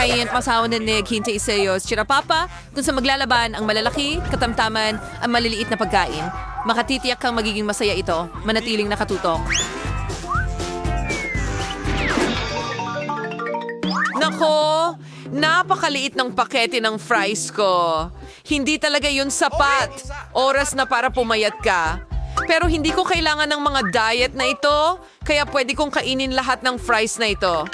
Kaya masawa na naghintay sa iyo. Chirapapa, kung sa maglalaban ang malalaki, katamtaman, ang maliliit na pagkain. Makatitiyak kang magiging masaya ito. Manatiling nakatutok. Nako, napakaliit ng pakete ng fries ko. Hindi talaga yun sapat. Oras na para pumayat ka. Pero hindi ko kailangan ng mga diet na ito, kaya pwede kong kainin lahat ng fries na ito.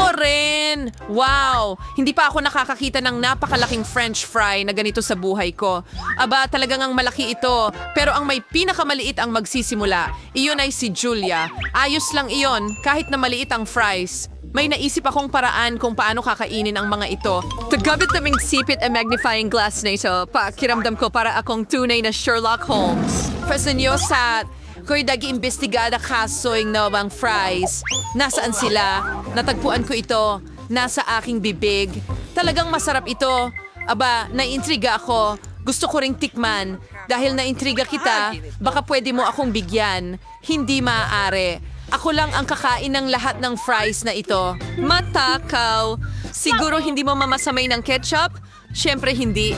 Ako rin! Wow! Hindi pa ako nakakakita ng napakalaking french fry na ganito sa buhay ko. Aba, talagang ang malaki ito. Pero ang may pinakamaliit ang magsisimula. Iyon ay si Julia. Ayos lang iyon, kahit na maliit ang fries. May naisip akong paraan kung paano kakainin ang mga ito. Tagamit naming sipit at magnifying glass na ito. Pakiramdam ko para akong tunay na Sherlock Holmes. Presenyosa, Ko'y dagi-imbestigada kasoing nawang fries. Nasaan sila? Natagpuan ko ito. Nasa aking bibig. Talagang masarap ito. Aba, naintriga ako. Gusto ko ring tikman. Dahil naintriga kita, baka pwede mo akong bigyan. Hindi maaari. Ako lang ang kakain ng lahat ng fries na ito. Matakaw! Siguro hindi mo mamasamay ng ketchup? Siyempre hindi.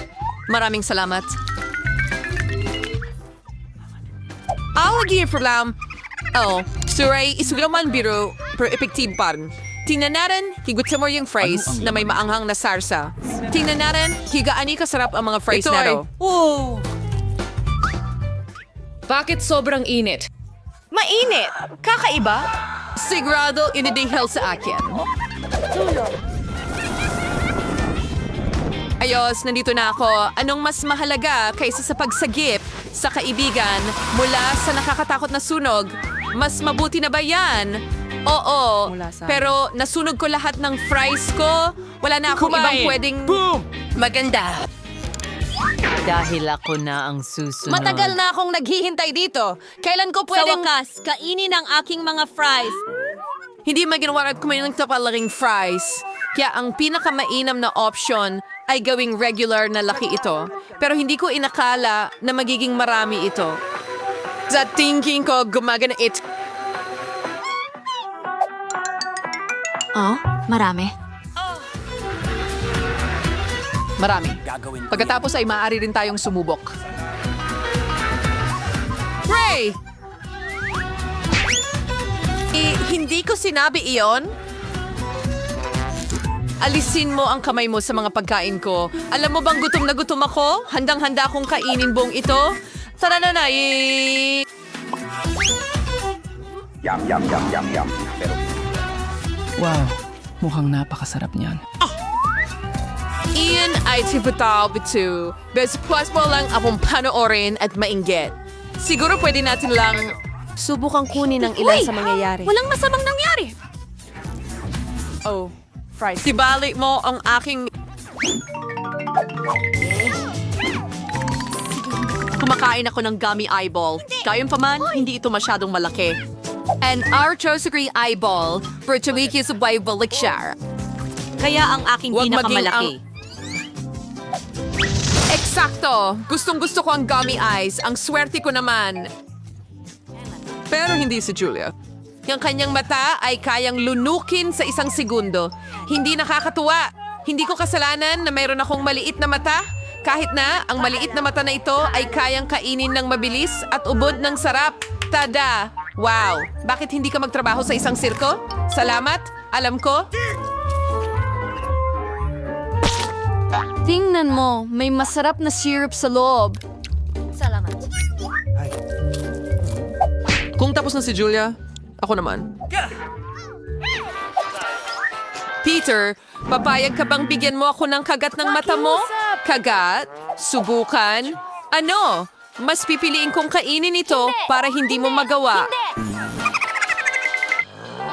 Maraming salamat. Alagi problem. Oh, suray, isulaman biro, pero effective pa rin. Tingnan natin, higutin mo yung fries na may maanghang na sarsa. Tingnan natin, higaani kasarap ang mga fries Ito na to. Oh! Bakit sobrang init? Mainit! Kakaiba? Sigurado, inidihel sa akin. Ayos, nandito na ako. Anong mas mahalaga kaysa sa pagsagip sa kaibigan mula sa nakakatakot na sunog? Mas mabuti na ba yan? Oo, pero nasunog ko lahat ng fries ko. Wala na akong ibang pwedeng... Maganda. Dahil ako na ang susunod. Matagal na akong naghihintay dito. Kailan ko pwedeng... wakas, kainin ang aking mga fries. Hindi maginawa at kumain ng tapalaking fries. Kaya ang pinakamainam na option ay gawing regular na laki ito. Pero hindi ko inakala na magiging marami ito. Sa thinking ko, gumagana it. Oh, marami. Marami. Pagkatapos ay maaari rin tayong sumubok. Ray! Eh, hindi ko sinabi iyon? Alisin mo ang kamay mo sa mga pagkain ko. Alam mo bang gutom na gutom ako? Handang-handa akong kainin buong ito. Tara na na, eh. Wow, mukhang napakasarap niyan. Iyan ay tipataw bitu. Best possible lang akong panoorin at mainggit. Siguro pwede natin lang subukan kunin ang ilan sa mangyayari. Walang masamang nangyari. Oh, fries. Tibalik mo ang aking... Kumakain ako ng gummy eyeball. Gayunpaman, hindi ito masyadong malaki. And our Chosagri eyeball, for Chawikis by Balikshar. Kaya ang aking maging pinakamalaki. Eksakto! Gustong gusto ko ang gummy eyes. Ang swerte ko naman. Pero hindi si Julia. Yung kanyang mata ay kayang lunukin sa isang segundo. Hindi nakakatuwa. Hindi ko kasalanan na mayroon akong maliit na mata. Kahit na ang maliit na mata na ito ay kayang kainin ng mabilis at ubod ng sarap. Tada! Wow! Bakit hindi ka magtrabaho sa isang sirko? Salamat! Alam ko, Tingnan mo, may masarap na syrup sa loob. Salamat. Kung tapos na si Julia, ako naman. Peter, papayag ka bang bigyan mo ako ng kagat ng mata mo? Kagat? Subukan? Ano? Mas pipiliin kong kainin ito para hindi mo magawa.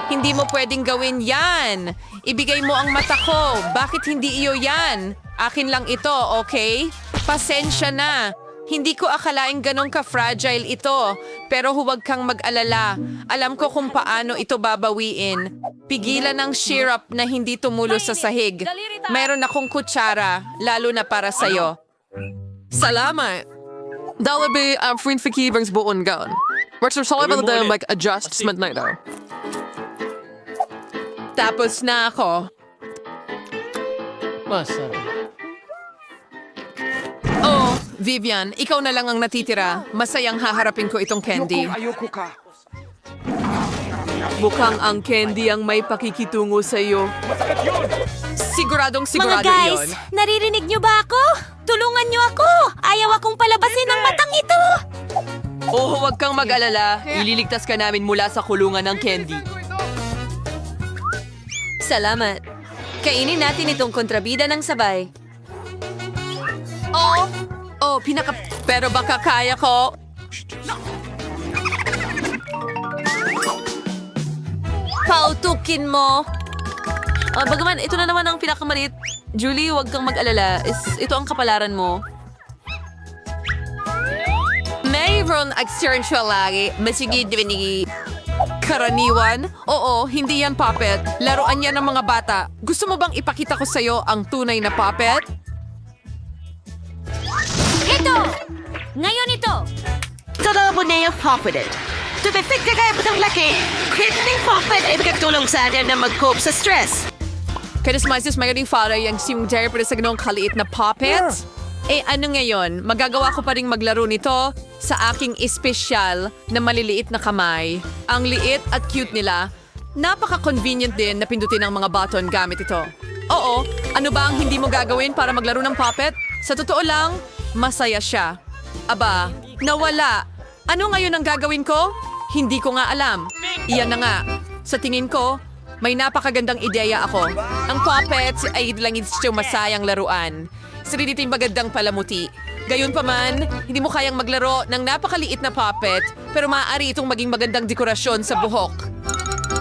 Hindi mo pwedeng gawin yan. Ibigay mo ang mata ko. Bakit hindi iyo yan? Akin lang ito, okay? Pasensya na. Hindi ko akalaing ganong ka-fragile ito. Pero huwag kang mag-alala. Alam ko kung paano ito babawiin. Pigilan ng syrup na hindi tumulo sa sahig. Meron akong kutsara, lalo na para sa'yo. Salamat. Dalabi ang friend verkierbings buon zo zal wel de like adjustment na ito. Tapos na ako. Oh, Vivian, ikaw na lang ang natitira. Masayang haharapin ko itong candy. Mukhang ang candy ang may pakikitungo sa iyo. Siguradong sigurado Mga guys, yon. naririnig niyo ba ako? Tulungan niyo ako! Ayaw akong palabasin ng matang ito! Oh, huwag kang mag-alala. Ililigtas ka namin mula sa kulungan ng candy. Salamat. Kainin natin itong kontrabida ng sabay. Oh, oh, pinaka... Pero baka kaya ko. Pautukin mo! Ah, bagaman, ito na naman ang pinakamaliit. Julie, huwag kang mag-alala. Ito ang kapalaran mo. Mayroon actual lagi. Masigid ni Karaniwan? Oo, hindi yan puppet. Laruan yan ng mga bata. Gusto mo bang ipakita ko sa'yo ang tunay na puppet? Ito! Ngayon ito! Totoo na yung puppet. Tumipik na kayo ng laki. Hitting puppet ay magtulong sa atin na mag-cope sa stress. Kadasmasis magaling fara yung simdare para sa ganong kaliit na puppet? Eh ano ngayon, magagawa ko pa rin maglaro nito sa aking espesyal na maliliit na kamay. Ang liit at cute nila. Napaka-convenient din na pindutin ang mga button gamit ito. Oo, ano ba ang hindi mo gagawin para maglaro ng puppet? Sa totoo lang, masaya siya. Aba, nawala. Ano ngayon ang gagawin ko? Hindi ko nga alam. Iyan na nga. Sa tingin ko, may napakagandang ideya ako. Ang puppets ay lang ito masayang laruan. Sarili ito'y magandang palamuti. Gayunpaman, hindi mo kayang maglaro ng napakaliit na puppet, pero maaari itong maging magandang dekorasyon sa buhok.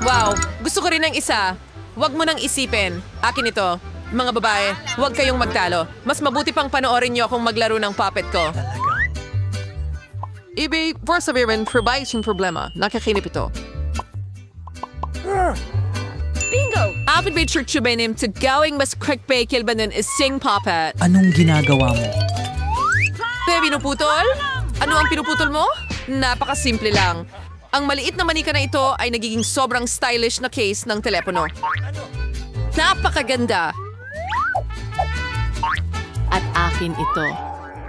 Wow, gusto ko rin ng isa. Huwag mo nang isipin. Akin ito. Mga babae, huwag kayong magtalo. Mas mabuti pang panoorin niyo akong maglaro ng puppet ko. Ibi, for sabihin, provide yung problema. Nakakinip ito. Bingo! Apat may churchubenim to gawing mas ba nun is sing puppet. Anong ginagawa mo? Bebe, pinuputol? Ano ang pinuputol mo? Napakasimple lang. Ang maliit na manika na ito ay nagiging sobrang stylish na case ng telepono. Napakaganda! Akin ito.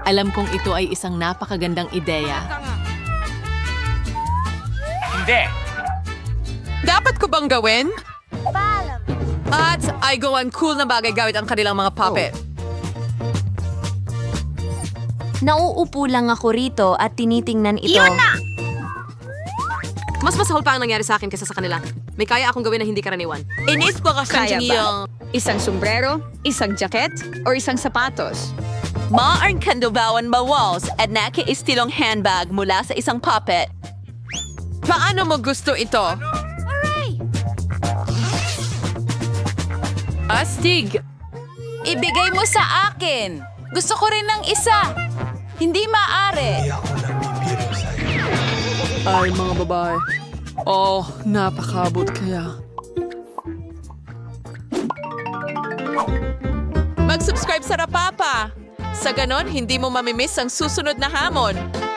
Alam kong ito ay isang napakagandang ideya. Dapat ko bang gawin? At ay gawan cool na bagay gamit ang kanilang mga puppet. Nauupo lang ako rito at tinitingnan ito. Iyon na! Mas masahol pa ang nangyari sa akin kaysa sa kanila. May kaya akong gawin na hindi karaniwan. Inis ko kasi Kaya ba? yung Isang sombrero, isang jacket, o isang sapatos? Maaring kandubawan mawals at naka-istilong handbag mula sa isang puppet. Paano mo gusto ito? Astig! Ibigay mo sa akin. Gusto ko rin ng isa. Hindi maaari. Ay, mga babae. Oh, napakabot kaya. Mag-subscribe sa Rapapa! Sa ganon, hindi mo mamimiss ang susunod na hamon.